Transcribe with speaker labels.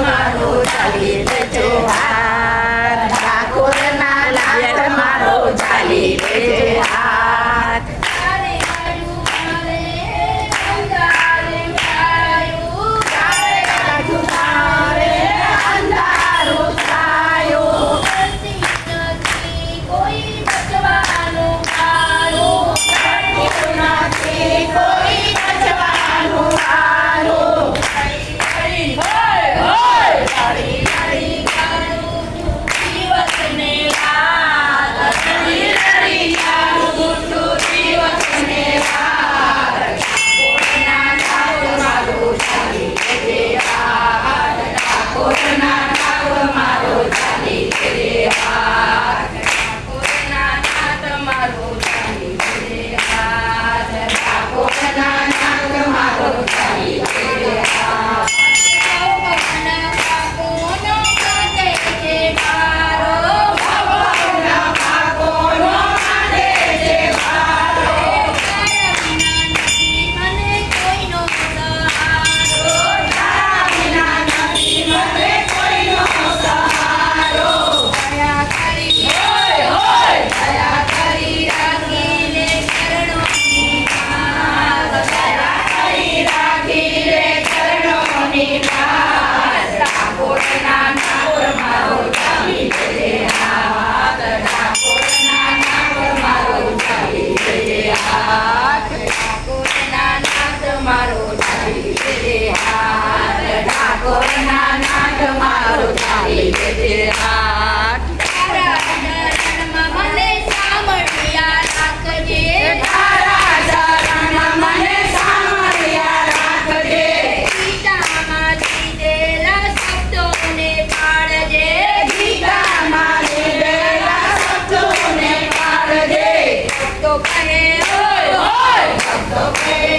Speaker 1: મારું ચાલી જજો હા
Speaker 2: กไปเอ้ยเฮ้ย